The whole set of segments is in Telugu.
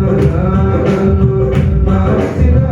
మనసులో మనసులో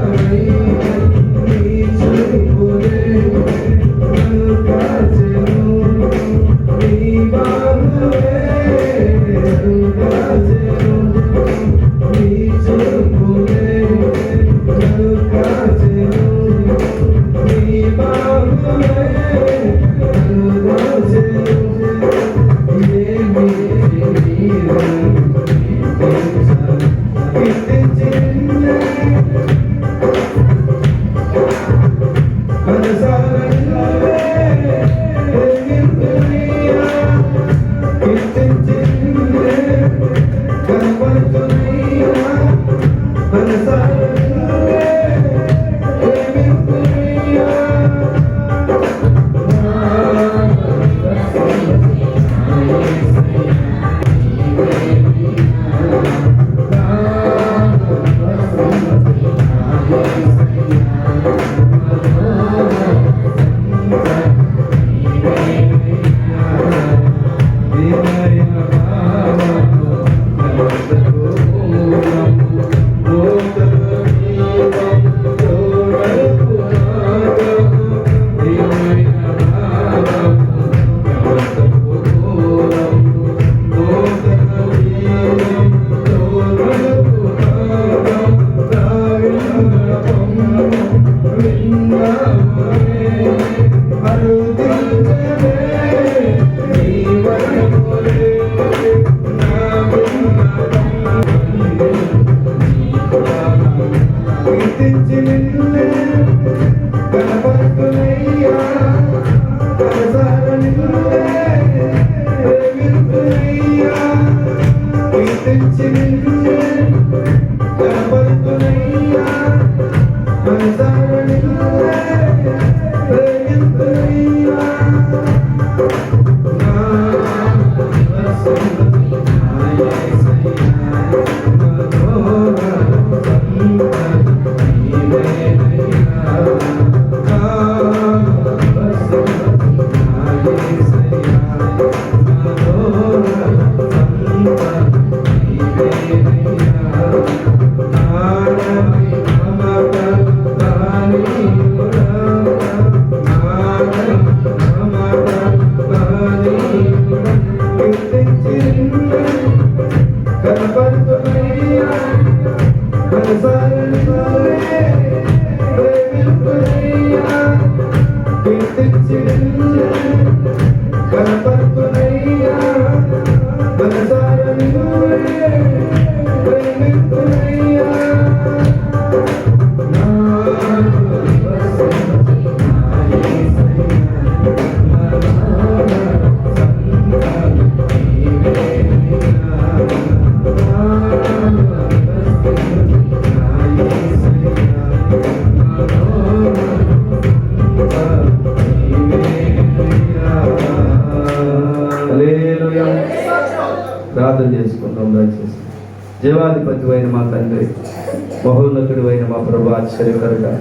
Amen. జీవాధిపతి అయిన మా తండ్రి మహోన్నతుడు అయిన మా ప్రభు ఆశ్చర్యకరుగా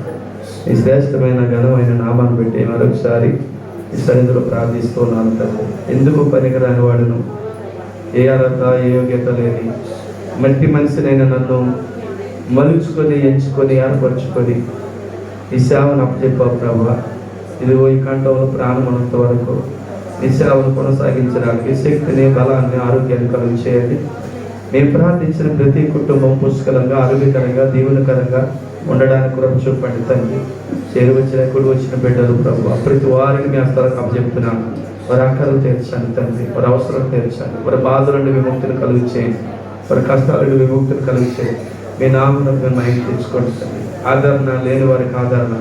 ఈ శ్రేష్టమైన ఘనమైన నామాన్ని పెట్టి మరొకసారి ఈ సన్నిధిలో ప్రార్థిస్తున్నాను తండ్రి ఎందుకు పనికిరాని వాడును? ఏ అర్హత ఏ యోగ్యత లేని మట్టి మనిషినైన నన్ను మలుచుకొని ఎంచుకొని ఏర్పరచుకొని ఈ సేవను అప్పచెప్పావు ప్రభా. ఇదిగో ఈ కంఠంలో ప్రాణం ఉన్నంత వరకు ఈ సేవను కొనసాగించడానికి శక్తిని బలాన్ని ఆరోగ్యాన్ని కలుగు చేయండి మేము ప్రార్థించిన ప్రతి కుటుంబం పుష్కలంగా ఆరోగ్యకరంగా దీవెనకరంగా ఉండడానికి కృప చూపండి తండ్రి. చేరు వచ్చిన కుడి వచ్చిన బిడ్డలు ప్రభు ప్రతి వారిని మీ అస్తారా అప్పచెప్తున్నాను వారి అక్కలు తీర్చండి తండ్రి. వారి అవసరం తీర్చండి. వారి బాధ నుండి విముక్తిని కలుగు చేయండి వారి కష్టాల నుండి విముక్తిని కలుగు చేయండి మీ నామను మీరు మైండ్ తెచ్చుకోండి తండ్రి. ఆదరణ లేని వారికి ఆదరణ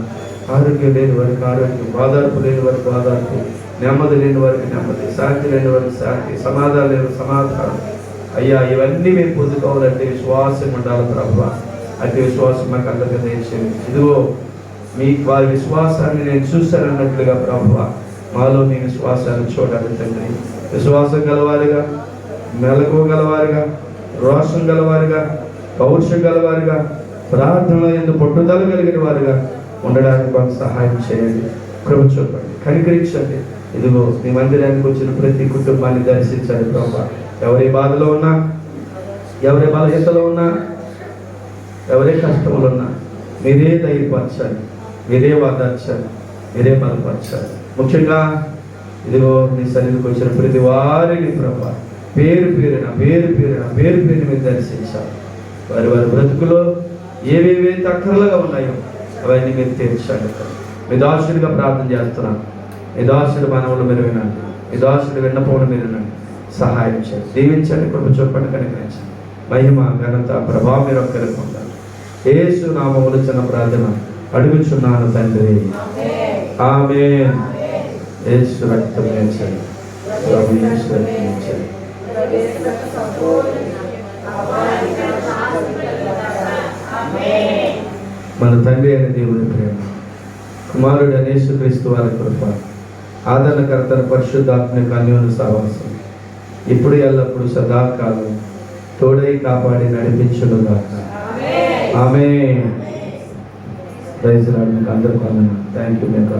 ఆరోగ్యం లేని వారికి ఆరోగ్యం బాధార్పు లేని వారికి బాధార్పు నెమ్మది లేని వారికి నెమ్మది శాంతి లేని వారికి శాంతి సమాధానం లేని సమాధానం. అయ్యా ఇవన్నీ మేము పొందుకోవాలంటే విశ్వాసం ఉండాలి ప్రభు. అతి విశ్వాసం మాకు అందరికీ దయచేయండి. ఇదిగో మీ వారి విశ్వాసాన్ని నేను చూశానన్నట్లుగా ప్రభు. మాలో మీ విశ్వాసాన్ని చూడాలి తండ్రి. విశ్వాసం గలవారిగా మెలకు గలవారుగా రోషం గలవారిగా పౌరుషం గలవారిగా ప్రార్థనలో ఎందుకు పట్టుదల కలిగిన వారుగా ఉండడానికి మాకు సహాయం చేయండి. కృప చూపండి. కనికరించండి. ఇదిగో మీ మందిరానికి వచ్చిన ప్రతి కుటుంబాన్ని దర్శించండి ప్రభావ ఎవరి బాధలో ఉన్నా ఎవరి బలహీనతలో ఉన్నా ఎవరే కష్టములు ఉన్నా మీరే ధైర్యపరచాలి మీరే వాదార్చాలి మీరే బలపరచాలి. ముఖ్యంగా ఇదిగో మీ సన్నిధికి వచ్చిన ప్రతి వారిని ప్రభా పేరు పేరున పేరు పేరున పేరు పేరున మీరు దర్శించాలి. వారి వారి బ్రతుకులో ఏవేవి తక్కువగా ఉన్నాయో అవన్నీ మీరు తీర్చండి మీ దాసుడిగా ప్రార్థన చేస్తున్నాను. మీ దాసుడు మనవులు మీరు వినండి. మీ దాసుడు విన్నపములు మీరు వినండి. సహాయం చేయండి దీవించండి కృప చూపండి కనికరించండి. మహిమ ఘనత ప్రభావం మీరు ఒక్కరికి పొందాలి. ఏసు నామములు చిన్న ప్రార్థన. అడుగుచున్నాను తండ్రి. ఆమె ఏసు రక్తం వేయించండి ప్రభు యేసు రక్తం వేయించండి మన తండ్రి అయిన దేవుని ప్రేమ. కుమారుడు అనేసు క్రీస్తు వారి కృప. ఆదరణకర్తన పరిశుద్ధాత్మక అన్యోన్య సహవాసం. ఇప్పుడు ఎల్లప్పుడు సదాకాలం తోడై కాపాడి నడిపించును గాక ఆమె ప్రైజ్ అందరికీ థ్యాంక్ యూ మీకు